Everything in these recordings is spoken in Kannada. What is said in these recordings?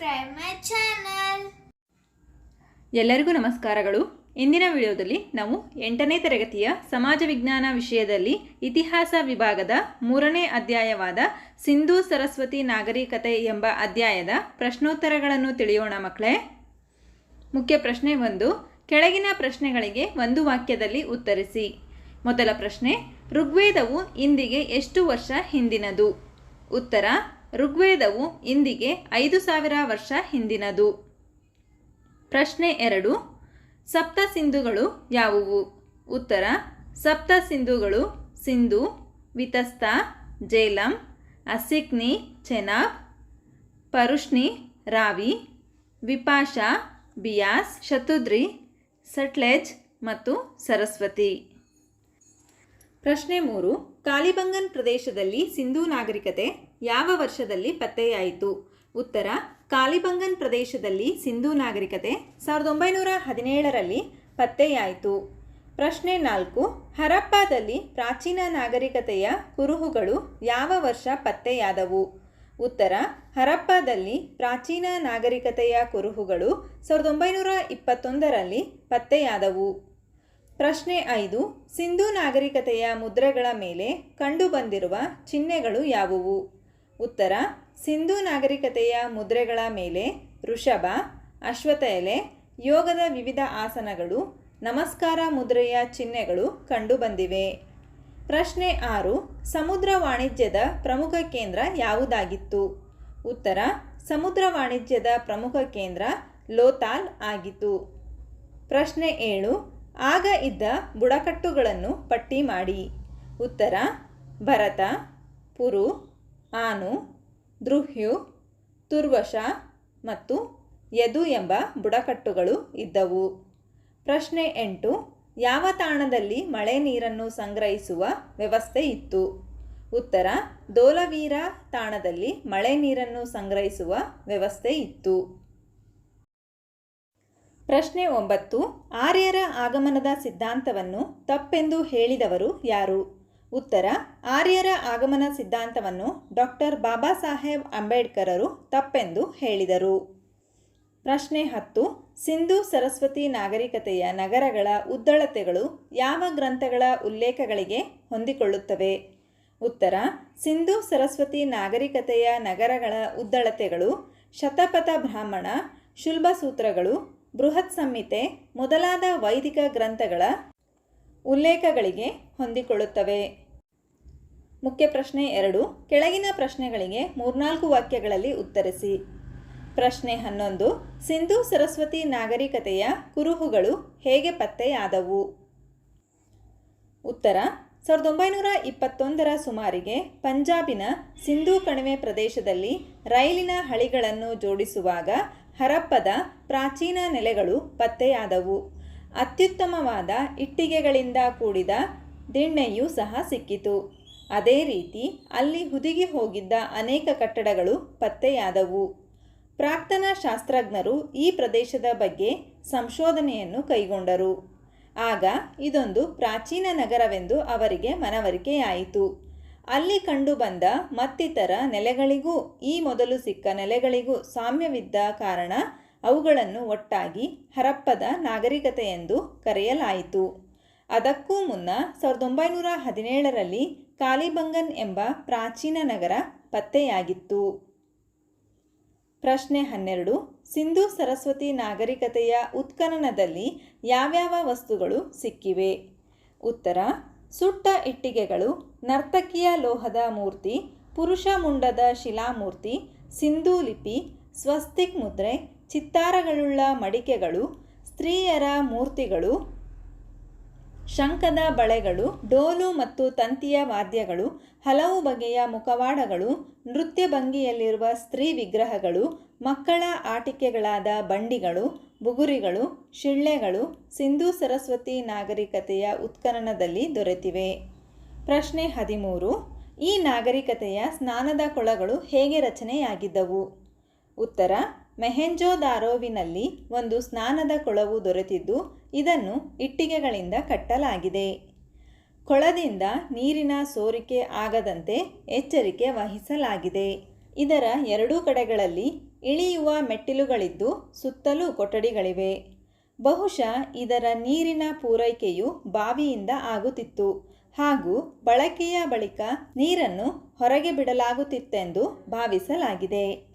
subscribe ಮೈ ಚಾನಲ್ ಎಲ್ಲರಿಗೂ ನಮಸ್ಕಾರಗಳು. ಇಂದಿನ ವಿಡಿಯೋದಲ್ಲಿ ನಾವು ಎಂಟನೇ ತರಗತಿಯ ಸಮಾಜ ವಿಜ್ಞಾನ ವಿಷಯದಲ್ಲಿ ಇತಿಹಾಸ ವಿಭಾಗದ ಮೂರನೇ ಅಧ್ಯಾಯವಾದ ಸಿಂಧೂ ಸರಸ್ವತಿ ನಾಗರಿಕತೆ ಎಂಬ ಅಧ್ಯಾಯದ ಪ್ರಶ್ನೋತ್ತರಗಳನ್ನು ತಿಳಿಯೋಣ ಮಕ್ಕಳೇ. ಮುಖ್ಯ ಪ್ರಶ್ನೆ ಒಂದು, ಕೆಳಗಿನ ಪ್ರಶ್ನೆಗಳಿಗೆ ಒಂದು ವಾಕ್ಯದಲ್ಲಿ ಉತ್ತರಿಸಿ. ಮೊದಲ ಪ್ರಶ್ನೆ, ಋಗ್ವೇದವು ಇಂದಿಗೆ ಎಷ್ಟು ವರ್ಷ ಹಿಂದಿನದು? ಉತ್ತರ ಋಗ್ವೇದವು ಇಂದಿಗೆ ಐದು ಸಾವಿರ ವರ್ಷ ಹಿಂದಿನದು. ಪ್ರಶ್ನೆ ಎರಡು, ಸಪ್ತ ಸಿಂಧುಗಳು ಯಾವುವು? ಉತ್ತರ, ಸಪ್ತ ಸಿಂಧುಗಳು ಸಿಂಧು, ವಿತಸ್ತ, ಜೇಲಂ, ಅಸಿಕ್ನಿ, ಚೆನಾಬ್ ಪರುಷ್ಣಿ ರಾವಿ, ವಿಪಾಶ, ಬಿಯಾಸ್, ಶತುದ್ರಿ, ಸಟ್ಲೆಜ್ ಮತ್ತು ಸರಸ್ವತಿ. ಪ್ರಶ್ನೆ ಮೂರು, ಕಾಲಿಬಂಗನ್ ಪ್ರದೇಶದಲ್ಲಿ ಸಿಂಧೂ ನಾಗರಿಕತೆ ಯಾವ ವರ್ಷದಲ್ಲಿ ಪತ್ತೆಯಾಯಿತು? ಉತ್ತರ, ಕಾಲಿಬಂಗನ್ ಪ್ರದೇಶದಲ್ಲಿ ಸಿಂಧೂ ನಾಗರಿಕತೆ ಸಾವಿರದ ಒಂಬೈನೂರ ಹದಿನೇಳರಲ್ಲಿ ಪತ್ತೆಯಾಯಿತು. ಪ್ರಶ್ನೆ ನಾಲ್ಕು, ಹರಪ್ಪಾದಲ್ಲಿ ಪ್ರಾಚೀನ ನಾಗರಿಕತೆಯ ಕುರುಹುಗಳು ಯಾವ ವರ್ಷ ಪತ್ತೆಯಾದವು? ಉತ್ತರ, ಹರಪ್ಪಾದಲ್ಲಿ ಪ್ರಾಚೀನ ನಾಗರಿಕತೆಯ ಕುರುಹುಗಳು ಸಾವಿರದ ಒಂಬೈನೂರ ಇಪ್ಪತ್ತೊಂದರಲ್ಲಿ ಪತ್ತೆಯಾದವು. ಪ್ರಶ್ನೆ ಐದು, ಸಿಂಧೂ ನಾಗರಿಕತೆಯ ಮುದ್ರೆಗಳ ಮೇಲೆ ಕಂಡುಬಂದಿರುವ ಚಿಹ್ನೆಗಳು ಯಾವುವು? ಉತ್ತರ, ಸಿಂಧೂ ನಾಗರಿಕತೆಯ ಮುದ್ರೆಗಳ ಮೇಲೆ ವೃಷಭ ಅಶ್ವಥ ಎಲೆ, ಯೋಗದ ವಿವಿಧ ಆಸನಗಳು, ನಮಸ್ಕಾರ ಮುದ್ರೆಯ ಚಿಹ್ನೆಗಳು ಕಂಡುಬಂದಿವೆ. ಪ್ರಶ್ನೆ ಆರು, ಸಮುದ್ರ ವಾಣಿಜ್ಯದ ಪ್ರಮುಖ ಕೇಂದ್ರ ಯಾವುದಾಗಿತ್ತು? ಉತ್ತರ, ಸಮುದ್ರ ವಾಣಿಜ್ಯದ ಪ್ರಮುಖ ಕೇಂದ್ರ ಲೋತಾಲ್ ಆಗಿತ್ತು. ಪ್ರಶ್ನೆ ಏಳು, ಆಗ ಇದ್ದ ಬುಡಕಟ್ಟುಗಳನ್ನು ಪಟ್ಟಿ ಮಾಡಿ. ಉತ್ತರ, ಭರತ, ಪುರು ಆನು ದೃಹ್ಯು ತುರ್ವಶ ಮತ್ತು ಯದು ಎಂಬ ಬುಡಕಟ್ಟುಗಳು ಇದ್ದವು. ಪ್ರಶ್ನೆ ಎಂಟು, ಯಾವ ತಾಣದಲ್ಲಿ ಮಳೆ ನೀರನ್ನು ಸಂಗ್ರಹಿಸುವ ವ್ಯವಸ್ಥೆ ಇತ್ತು? ಉತ್ತರ, ದೋಲವೀರ ತಾಣದಲ್ಲಿ ಮಳೆ ನೀರನ್ನು ಸಂಗ್ರಹಿಸುವ ವ್ಯವಸ್ಥೆ ಇತ್ತು. ಪ್ರಶ್ನೆ ಒಂಬತ್ತು, ಆರ್ಯರ ಆಗಮನದ ಸಿದ್ಧಾಂತವನ್ನು ತಪ್ಪೆಂದು ಹೇಳಿದವರು ಯಾರು? ಉತ್ತರ, ಆರ್ಯರ ಆಗಮನ ಸಿದ್ಧಾಂತವನ್ನು ಡಾಕ್ಟರ್ ಬಾಬಾ ಸಾಹೇಬ್ ಅಂಬೇಡ್ಕರರು ತಪ್ಪೆಂದು ಹೇಳಿದರು. ಪ್ರಶ್ನೆ ಹತ್ತು, ಸಿಂಧು ಸರಸ್ವತಿ ನಾಗರಿಕತೆಯ ನಗರಗಳ ಉದ್ದಳತೆಗಳು ಯಾವ ಗ್ರಂಥಗಳ ಉಲ್ಲೇಖಗಳಿಗೆ ಹೊಂದಿಕೊಳ್ಳುತ್ತವೆ? ಉತ್ತರ, ಸಿಂಧು ಸರಸ್ವತಿ ನಾಗರಿಕತೆಯ ನಗರಗಳ ಉದ್ದಳತೆಗಳು, ಶತಪಥ ಬ್ರಾಹ್ಮಣ ಶುಲ್ಬ ಸೂತ್ರಗಳು ಬೃಹತ್ ಸಂಹಿತೆ ಮೊದಲಾದ ವೈದಿಕ ಗ್ರಂಥಗಳ ಉಲ್ಲೇಖಗಳಿಗೆ ಹೊಂದಿಕೊಳ್ಳುತ್ತವೆ. ಮುಖ್ಯ ಪ್ರಶ್ನೆ ಎರಡು. ಕೆಳಗಿನ ಪ್ರಶ್ನೆಗಳಿಗೆ ಮೂರ್ನಾಲ್ಕು ವಾಕ್ಯಗಳಲ್ಲಿ ಉತ್ತರಿಸಿ. ಪ್ರಶ್ನೆ ಹನ್ನೊಂದು. ಸಿಂಧು ಸರಸ್ವತಿ ನಾಗರಿಕತೆಯ ಕುರುಹುಗಳು ಹೇಗೆ ಪತ್ತೆಯಾದವು? ಉತ್ತರ. ಸಾವಿರದ ಒಂಬೈನೂರ ಇಪ್ಪತ್ತೊಂದರ ಸುಮಾರಿಗೆ ಪಂಜಾಬಿನ ಸಿಂಧೂ ಕಣಿವೆ ಪ್ರದೇಶದಲ್ಲಿ ರೈಲಿನ ಹಳಿಗಳನ್ನು ಜೋಡಿಸುವಾಗ ಹರಪ್ಪದ ಪ್ರಾಚೀನ ನೆಲೆಗಳು ಪತ್ತೆಯಾದವು. ಅತ್ಯುತ್ತಮವಾದ ಇಟ್ಟಿಗೆಗಳಿಂದ ಕೂಡಿದ ದಿಣ್ಣೆಯೂ ಸಹ ಸಿಕ್ಕಿತು. ಅದೇ ರೀತಿ ಅಲ್ಲಿ ಹುದುಗಿ ಹೋಗಿದ್ದ ಅನೇಕ ಕಟ್ಟಡಗಳು ಪತ್ತೆಯಾದವು. ಪ್ರಾಕ್ತನ ಶಾಸ್ತ್ರಜ್ಞರು ಈ ಪ್ರದೇಶದ ಬಗ್ಗೆ ಸಂಶೋಧನೆಯನ್ನು ಕೈಗೊಂಡರು. ಆಗ ಇದೊಂದು ಪ್ರಾಚೀನ ನಗರವೆಂದು ಅವರಿಗೆ ಮನವರಿಕೆಯಾಯಿತು. ಅಲ್ಲಿ ಕಂಡುಬಂದ ಮತ್ತಿತರ ನೆಲೆಗಳಿಗೂ ಈ ಮೊದಲು ಸಿಕ್ಕ ನೆಲೆಗಳಿಗೂ ಸಾಮ್ಯವಿದ್ದ ಕಾರಣ ಅವುಗಳನ್ನು ಒಟ್ಟಾಗಿ ಹರಪ್ಪದ ನಾಗರಿಕತೆ ಎಂದು ಕರೆಯಲಾಯಿತು. ಅದಕ್ಕೂ ಮುನ್ನ ಸಾವಿರದ ಒಂಬೈನೂರ ಹದಿನೇಳರಲ್ಲಿ ಕಾಲಿಬಂಗನ್ ಎಂಬ ಪ್ರಾಚೀನ ನಗರ ಪತ್ತೆಯಾಗಿತ್ತು. ಪ್ರಶ್ನೆ ಹನ್ನೆರಡು, ಸಿಂಧು ಸರಸ್ವತಿ ನಾಗರಿಕತೆಯ ಉತ್ಖನನದಲ್ಲಿ ಯಾವ್ಯಾವ ವಸ್ತುಗಳು ಸಿಕ್ಕಿವೆ? ಉತ್ತರ, ಸುಟ್ಟ ಇಟ್ಟಿಗೆಗಳು, ನರ್ತಕಿಯ ಲೋಹದ ಮೂರ್ತಿ, ಪುರುಷ ಮುಂಡದ ಶಿಲಾಮೂರ್ತಿ, ಸಿಂಧೂ ಲಿಪಿ, ಸ್ವಸ್ತಿಕ್ ಮುದ್ರೆ ಚಿತ್ತಾರಗಳುಳ್ಳ ಮಡಿಕೆಗಳು, ಸ್ತ್ರೀಯರ ಮೂರ್ತಿಗಳು, ಶಂಖದ ಬಳೆಗಳು, ಡೋಲು ಮತ್ತು ತಂತಿಯ ವಾದ್ಯಗಳು, ಹಲವು ಬಗೆಯ ಮುಖವಾಡಗಳು, ನೃತ್ಯ ಭಂಗಿಯಲ್ಲಿರುವ ಸ್ತ್ರೀ ವಿಗ್ರಹಗಳು, ಮಕ್ಕಳ ಆಟಿಕೆಗಳಾದ ಬಂಡಿಗಳು, ಬುಗುರಿಗಳು, ಶಿಳ್ಳೆಗಳು, ಸಿಂಧೂ ಸರಸ್ವತಿ ನಾಗರಿಕತೆಯ ಉತ್ಖನನದಲ್ಲಿ ದೊರೆತಿವೆ. ಪ್ರಶ್ನೆ ಹದಿಮೂರು, ಈ ನಾಗರಿಕತೆಯ ಸ್ನಾನದ ಕೊಳಗಳು ಹೇಗೆ ರಚನೆಯಾಗಿದ್ದವು? ಉತ್ತರ ಮೆಹೆಂಜೋದಾರೋವಿನಲ್ಲಿ ಒಂದು ಸ್ನಾನದ ಕೊಳವು ದೊರೆತಿದ್ದು ಇದನ್ನು ಇಟ್ಟಿಗೆಗಳಿಂದ ಕಟ್ಟಲಾಗಿದೆ. ಕೊಳದಿಂದ ನೀರಿನ ಸೋರಿಕೆ ಆಗದಂತೆ ಎಚ್ಚರಿಕೆ ವಹಿಸಲಾಗಿದೆ. ಇದರ ಎರಡೂ ಕಡೆಗಳಲ್ಲಿ ಇಳಿಯುವ ಮೆಟ್ಟಿಲುಗಳಿದ್ದು ಸುತ್ತಲೂ ಕೊಠಡಿಗಳಿವೆ. ಬಹುಶಃ ಇದರ ನೀರಿನ ಪೂರೈಕೆಯು ಬಾವಿಯಿಂದ ಆಗುತ್ತಿತ್ತು. ಹಾಗೂ ಬಳಕೆಯ ಬಳಿಕ ನೀರನ್ನು ಹೊರಗೆ ಬಿಡಲಾಗುತ್ತಿತ್ತೆಂದು ಭಾವಿಸಲಾಗಿದೆ.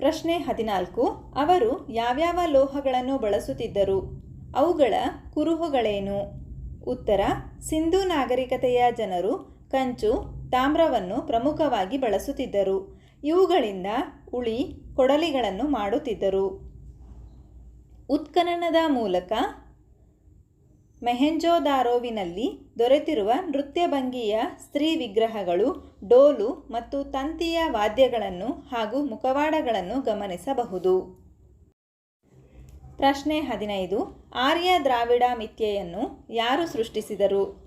ಪ್ರಶ್ನೆ ಹದಿನಾಲ್ಕು. ಅವರು ಯಾವ್ಯಾವ ಲೋಹಗಳನ್ನು ಬಳಸುತ್ತಿದ್ದರು? ಅವುಗಳ ಕುರುಹುಗಳೇನು? ಉತ್ತರ, ಸಿಂಧೂ ನಾಗರಿಕತೆಯ ಜನರು ಕಂಚು, ತಾಮ್ರವನ್ನು ಪ್ರಮುಖವಾಗಿ ಬಳಸುತ್ತಿದ್ದರು. ಇವುಗಳಿಂದ ಉಳಿ ಕೊಡಲಿಗಳನ್ನು ಮಾಡುತ್ತಿದ್ದರು. ಉತ್ಖನನದ ಮೂಲಕ ಮೆಹೆಂಜೋದಾರೋವಿನಲ್ಲಿ ದೊರೆತಿರುವ ನೃತ್ಯಭಂಗಿಯ ಸ್ತ್ರೀ ವಿಗ್ರಹಗಳು, ಡೋಲು ಮತ್ತು ತಂತಿಯ ವಾದ್ಯಗಳನ್ನು ಹಾಗೂ ಮುಖವಾಡಗಳನ್ನು ಗಮನಿಸಬಹುದು. ಪ್ರಶ್ನೆ ಹದಿನೈದು. ಆರ್ಯ ದ್ರಾವಿಡ ಮಿಥ್ಯೆಯನ್ನು ಯಾರು ಸೃಷ್ಟಿಸಿದರು?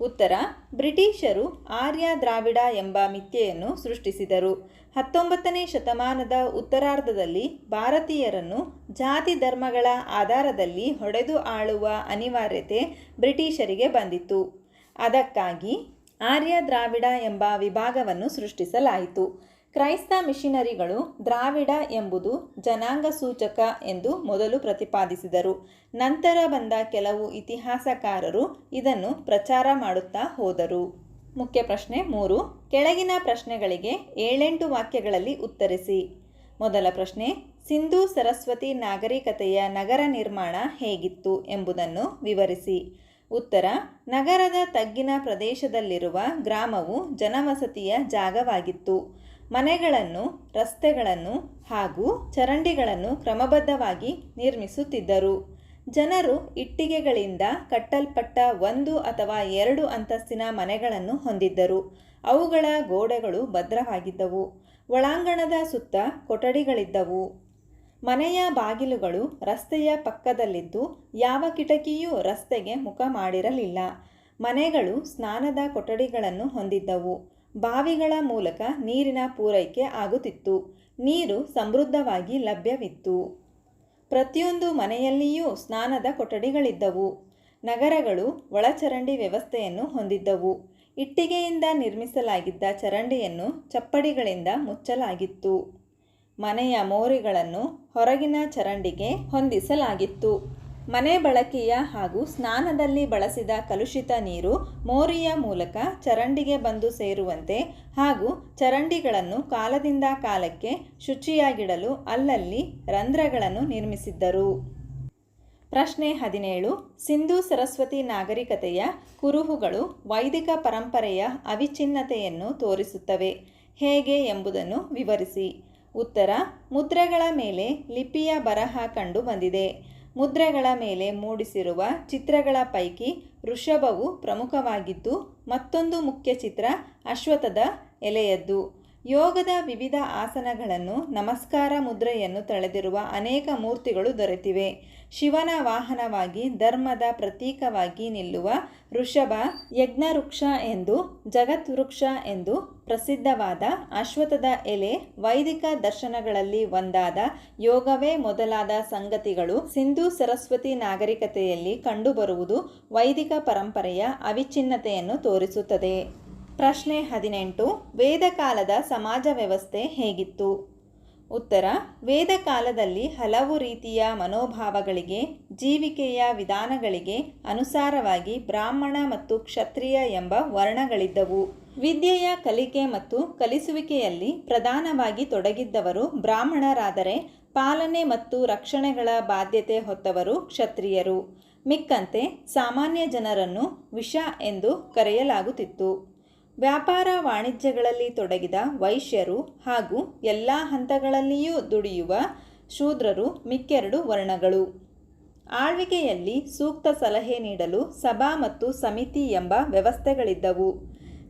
ಉತ್ತರ, ಬ್ರಿಟಿಷರು ಆರ್ಯ ದ್ರಾವಿಡ ಎಂಬ ಮಿಥ್ಯೆಯನ್ನು ಸೃಷ್ಟಿಸಿದರು. ಹತ್ತೊಂಬತ್ತನೇ ಶತಮಾನದ ಉತ್ತರಾರ್ಧದಲ್ಲಿ ಭಾರತೀಯರನ್ನು ಜಾತಿ ಧರ್ಮಗಳ ಆಧಾರದಲ್ಲಿ ಹೊಡೆದು ಆಳುವ ಅನಿವಾರ್ಯತೆ ಬ್ರಿಟಿಷರಿಗೆ ಬಂದಿತು ಅದಕ್ಕಾಗಿ ಆರ್ಯ ದ್ರಾವಿಡ ಎಂಬ ವಿಭಾಗವನ್ನು ಸೃಷ್ಟಿಸಲಾಯಿತು. ಕ್ರೈಸ್ತ ಮಿಷನರಿಗಳು ದ್ರಾವಿಡ ಎಂಬುದು ಜನಾಂಗ ಸೂಚಕ ಎಂದು ಮೊದಲು ಪ್ರತಿಪಾದಿಸಿದರು. ನಂತರ ಬಂದ ಕೆಲವು ಇತಿಹಾಸಕಾರರು ಇದನ್ನು ಪ್ರಚಾರ ಮಾಡುತ್ತಾ ಹೋದರು. ಮುಖ್ಯ ಪ್ರಶ್ನೆ ಮೂರು. ಕೆಳಗಿನ ಪ್ರಶ್ನೆಗಳಿಗೆ ಏಳೆಂಟು ವಾಕ್ಯಗಳಲ್ಲಿ ಉತ್ತರಿಸಿ. ಮೊದಲ ಪ್ರಶ್ನೆ, ಸಿಂಧೂ ಸರಸ್ವತಿ ನಾಗರಿಕತೆಯ ನಗರ ನಿರ್ಮಾಣ ಹೇಗಿತ್ತು ಎಂಬುದನ್ನು ವಿವರಿಸಿ. ಉತ್ತರ, ನಗರದ ತಗ್ಗಿನ ಪ್ರದೇಶದಲ್ಲಿರುವ ಗ್ರಾಮವು ಜನವಸತಿಯ ಜಾಗವಾಗಿತ್ತು. ಮನೆಗಳನ್ನು, ರಸ್ತೆಗಳನ್ನು ಹಾಗೂ ಚರಂಡಿಗಳನ್ನು ಕ್ರಮಬದ್ಧವಾಗಿ ನಿರ್ಮಿಸುತ್ತಿದ್ದರು. ಜನರು ಇಟ್ಟಿಗೆಗಳಿಂದ ಕಟ್ಟಲ್ಪಟ್ಟ ಒಂದು ಅಥವಾ ಎರಡು ಅಂತಸ್ತಿನ ಮನೆಗಳನ್ನು ಹೊಂದಿದ್ದರು. ಅವುಗಳ ಗೋಡೆಗಳು ಭದ್ರವಾಗಿದ್ದವು. ಒಳಾಂಗಣದ ಸುತ್ತ ಕೊಠಡಿಗಳಿದ್ದವು. ಮನೆಯ ಬಾಗಿಲುಗಳು ರಸ್ತೆಯ ಪಕ್ಕದಲ್ಲಿದ್ದು ಯಾವ ಕಿಟಕಿಯೂ ರಸ್ತೆಗೆ ಮುಖ ಮಾಡಿರಲಿಲ್ಲ. ಮನೆಗಳು ಸ್ನಾನದ ಕೊಠಡಿಗಳನ್ನು ಹೊಂದಿದ್ದವು. ಬಾವಿಗಳ ಮೂಲಕ ನೀರಿನ ಪೂರೈಕೆ ಆಗುತ್ತಿತ್ತು. ನೀರು ಸಮೃದ್ಧವಾಗಿ ಲಭ್ಯವಿತ್ತು. ಪ್ರತಿಯೊಂದು ಮನೆಯಲ್ಲಿಯೂ ಸ್ನಾನದ ಕೊಠಡಿಗಳಿದ್ದವು. ನಗರಗಳು ಒಳಚರಂಡಿ ವ್ಯವಸ್ಥೆಯನ್ನು ಹೊಂದಿದ್ದವು. ಇಟ್ಟಿಗೆಯಿಂದ ನಿರ್ಮಿಸಲಾಗಿದ್ದ ಚರಂಡಿಯನ್ನು ಚಪ್ಪಡಿಗಳಿಂದ ಮುಚ್ಚಲಾಗಿತ್ತು. ಮನೆಯ ಮೋರಿಗಳನ್ನು ಹೊರಗಿನ ಚರಂಡಿಗೆ ಹೊಂದಿಸಲಾಗಿತ್ತು. ಮನೆ ಬಳಕೆಯ ಹಾಗೂ ಸ್ನಾನದಲ್ಲಿ ಬಳಸಿದ ಕಲುಷಿತ ನೀರು ಮೋರಿಯ ಮೂಲಕ ಚರಂಡಿಗೆ ಬಂದು ಸೇರುವಂತೆ ಹಾಗೂ ಚರಂಡಿಗಳನ್ನು ಕಾಲದಿಂದ ಕಾಲಕ್ಕೆ ಶುಚಿಯಾಗಿಡಲು ಅಲ್ಲಲ್ಲಿ ರಂಧ್ರಗಳನ್ನು ನಿರ್ಮಿಸಿದ್ದರು. ಪ್ರಶ್ನೆ ಹದಿನೇಳು, ಸಿಂಧೂ ಸರಸ್ವತಿ ನಾಗರಿಕತೆಯ ಕುರುಹುಗಳು ವೈದಿಕ ಪರಂಪರೆಯ ಅವಿಚ್ಛಿನ್ನತೆಯನ್ನು ತೋರಿಸುತ್ತವೆ. ಹೇಗೆ ಎಂಬುದನ್ನು ವಿವರಿಸಿ. ಉತ್ತರ, ಮುದ್ರೆಗಳ ಮೇಲೆ ಲಿಪಿಯ ಬರಹ ಕಂಡು ಬಂದಿದೆ. ಮುದ್ರೆಗಳ ಮೇಲೆ ಮೂಡಿಸಿರುವ ಚಿತ್ರಗಳ ಪೈಕಿ ವೃಷಭವು ಪ್ರಮುಖವಾಗಿದ್ದು ಮತ್ತೊಂದು ಮುಖ್ಯ ಚಿತ್ರ ಅಶ್ವಥದ ಎಲೆಯದ್ದು. ಯೋಗದ ವಿವಿಧ ಆಸನಗಳನ್ನು ನಮಸ್ಕಾರ ಮುದ್ರೆಯನ್ನು ತಳೆದಿರುವ ಅನೇಕ ಮೂರ್ತಿಗಳು ದೊರೆತಿವೆ. ಶಿವನ ವಾಹನವಾಗಿ ಧರ್ಮದ ಪ್ರತೀಕವಾಗಿ ನಿಲ್ಲುವ ವೃಷಭ ಯಜ್ಞವೃಕ್ಷ ಎಂದು, ಜಗದ್ವೃಕ್ಷ ಎಂದು ಪ್ರಸಿದ್ಧವಾದ ಅಶ್ವತ್ಥದ ಎಲೆ ವೈದಿಕ ದರ್ಶನಗಳಲ್ಲಿ ಒಂದಾದ ಯೋಗವೇ ಮೊದಲಾದ ಸಂಗತಿಗಳು ಸಿಂಧೂ ಸರಸ್ವತಿ ನಾಗರಿಕತೆಯಲ್ಲಿ ಕಂಡುಬರುವುದು ವೈದಿಕ ಪರಂಪರೆಯ ಅವಿಚ್ಛಿನ್ನತೆಯನ್ನು ತೋರಿಸುತ್ತದೆ. ಪ್ರಶ್ನೆ ಹದಿನೆಂಟು, ವೇದಕಾಲದ ಸಮಾಜ ವ್ಯವಸ್ಥೆ ಹೇಗಿತ್ತು? ಉತ್ತರ, ವೇದಕಾಲದಲ್ಲಿ ಹಲವು ರೀತಿಯ ಮನೋಭಾವಗಳಿಗೆ, ಜೀವಿಕೆಯ ವಿಧಾನಗಳಿಗೆ ಅನುಸಾರವಾಗಿ ಬ್ರಾಹ್ಮಣ ಮತ್ತು ಕ್ಷತ್ರಿಯ ಎಂಬ ವರ್ಣಗಳಿದ್ದವು. ವಿದ್ಯೆಯ ಕಲಿಕೆ ಮತ್ತು ಕಲಿಸುವಿಕೆಯಲ್ಲಿ ಪ್ರಧಾನವಾಗಿ ತೊಡಗಿದ್ದವರು ಬ್ರಾಹ್ಮಣರಾದರೆ ಪಾಲನೆ ಮತ್ತು ರಕ್ಷಣೆಗಳ ಬಾಧ್ಯತೆ ಹೊತ್ತವರು ಕ್ಷತ್ರಿಯರು. ಮಿಕ್ಕಂತೆ ಸಾಮಾನ್ಯ ಜನರನ್ನು ವಿಷ ಎಂದು ಕರೆಯಲಾಗುತ್ತಿತ್ತು. ವ್ಯಾಪಾರ ವಾಣಿಜ್ಯಗಳಲ್ಲಿ ತೊಡಗಿದ ವೈಶ್ಯರು ಹಾಗೂ ಎಲ್ಲ ಹಂತಗಳಲ್ಲಿಯೂ ದುಡಿಯುವ ಶೂದ್ರರು ಮಿಕ್ಕೆರಡು ವರ್ಣಗಳು. ಆಳ್ವಿಕೆಯಲ್ಲಿ ಸೂಕ್ತ ಸಲಹೆ ನೀಡಲು ಸಭಾ ಮತ್ತು ಸಮಿತಿ ಎಂಬ ವ್ಯವಸ್ಥೆಗಳಿದ್ದವು.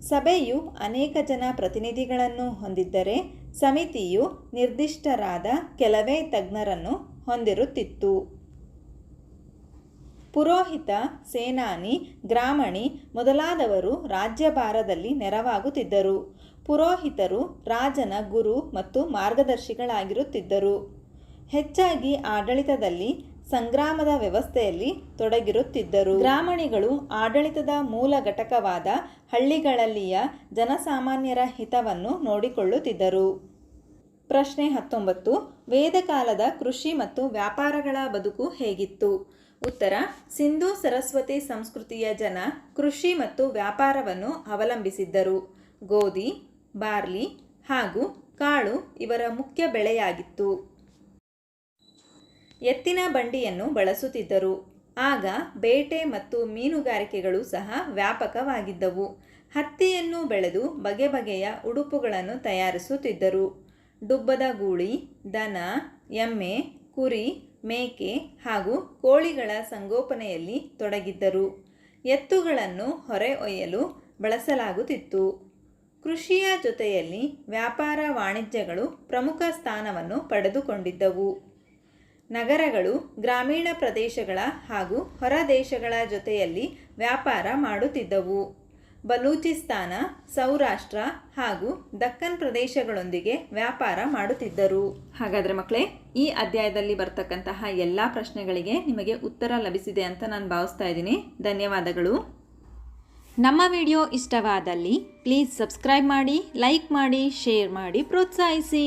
ಸಭೆಯು ಅನೇಕ ಜನ ಪ್ರತಿನಿಧಿಗಳನ್ನು ಹೊಂದಿದ್ದರೆ ಸಮಿತಿಯು ನಿರ್ದಿಷ್ಟರಾದ ಕೆಲವೇ ತಜ್ಞರನ್ನು ಹೊಂದಿರುತ್ತಿತ್ತು. ಪುರೋಹಿತ, ಸೇನಾನಿ, ಗ್ರಾಮಣಿ ಮೊದಲಾದವರು ರಾಜ್ಯಭಾರದಲ್ಲಿ ನೆರವಾಗುತ್ತಿದ್ದರು. ಪುರೋಹಿತರು ರಾಜನ ಗುರು ಮತ್ತು ಮಾರ್ಗದರ್ಶಿಗಳಾಗಿರುತ್ತಿದ್ದರು. ಹೆಚ್ಚಾಗಿ ಆಡಳಿತದಲ್ಲಿ, ಸಂಗ್ರಾಮದ ವ್ಯವಸ್ಥೆಯಲ್ಲಿ ತೊಡಗಿರುತ್ತಿದ್ದರು. ಗ್ರಾಮಣಿಗಳು ಆಡಳಿತದ ಮೂಲ ಘಟಕವಾದ ಹಳ್ಳಿಗಳಲ್ಲಿಯ ಜನಸಾಮಾನ್ಯರ ಹಿತವನ್ನು ನೋಡಿಕೊಳ್ಳುತ್ತಿದ್ದರು. ಪ್ರಶ್ನೆ ಹತ್ತೊಂಬತ್ತು. ವೇದಕಾಲದ ಕೃಷಿ ಮತ್ತು ವ್ಯಾಪಾರಗಳ ಬದುಕು ಹೇಗಿತ್ತು? ಉತ್ತರ, ಸಿಂಧೂ ಸರಸ್ವತಿ ಸಂಸ್ಕೃತಿಯ ಜನ ಕೃಷಿ ಮತ್ತು ವ್ಯಾಪಾರವನ್ನು ಅವಲಂಬಿಸಿದ್ದರು. ಗೋಧಿ, ಬಾರ್ಲಿ ಹಾಗೂ ಕಾಳು ಇವರ ಮುಖ್ಯ ಬೆಳೆಯಾಗಿತ್ತು. ಎತ್ತಿನ ಬಂಡಿಯನ್ನು ಬಳಸುತ್ತಿದ್ದರು. ಆಗ ಬೇಟೆ ಮತ್ತು ಮೀನುಗಾರಿಕೆಗಳು ಸಹ ವ್ಯಾಪಕವಾಗಿದ್ದವು. ಹತ್ತಿಯನ್ನು ಬೆಳೆದು ಬಗೆ ಬಗೆಯ ಉಡುಪುಗಳನ್ನು ತಯಾರಿಸುತ್ತಿದ್ದರು. ಡುಬ್ಬದ ಗೂಳಿ, ದನ, ಎಮ್ಮೆ, ಕುರಿ ಮೇಕೆ ಹಾಗೂ ಕೋಳಿಗಳ ಸಂಗೋಪನೆಯಲ್ಲಿ ತೊಡಗಿದ್ದರು. ಎತ್ತುಗಳನ್ನು ಹೊರೆ ಒಯ್ಯಲು ಬಳಸಲಾಗುತ್ತಿತ್ತು. ಕೃಷಿಯ ಜೊತೆಯಲ್ಲಿ ವ್ಯಾಪಾರ ವಾಣಿಜ್ಯಗಳು ಪ್ರಮುಖ ಸ್ಥಾನವನ್ನು ಪಡೆದುಕೊಂಡಿದ್ದವು. ನಗರಗಳು, ಗ್ರಾಮೀಣ ಪ್ರದೇಶಗಳ ಹಾಗೂ ಹೊರದೇಶಗಳ ಜೊತೆಯಲ್ಲಿ ವ್ಯಾಪಾರ ಮಾಡುತ್ತಿದ್ದವು. ಬಲೂಚಿಸ್ತಾನ ಸೌರಾಷ್ಟ್ರ ಹಾಗೂ ದಕ್ಕನ್ ಪ್ರದೇಶಗಳೊಂದಿಗೆ ವ್ಯಾಪಾರ ಮಾಡುತ್ತಿದ್ದರು. ಹಾಗಾದರೆ ಮಕ್ಕಳೇ ಈ ಅಧ್ಯಾಯದಲ್ಲಿ ಬರ್ತಕ್ಕಂತಹ ಎಲ್ಲ ಪ್ರಶ್ನೆಗಳಿಗೆ ನಿಮಗೆ ಉತ್ತರ ಲಭಿಸಿದೆ ಅಂತ ನಾನು ಭಾವಿಸ್ತಾ ಇದ್ದೀನಿ. ಧನ್ಯವಾದಗಳು. ನಮ್ಮ ವಿಡಿಯೋ ಇಷ್ಟವಾದಲ್ಲಿ ಪ್ಲೀಸ್ ಸಬ್ಸ್ಕ್ರೈಬ್ ಮಾಡಿ ಲೈಕ್ ಮಾಡಿ ಶೇರ್ ಮಾಡಿ ಪ್ರೋತ್ಸಾಹಿಸಿ.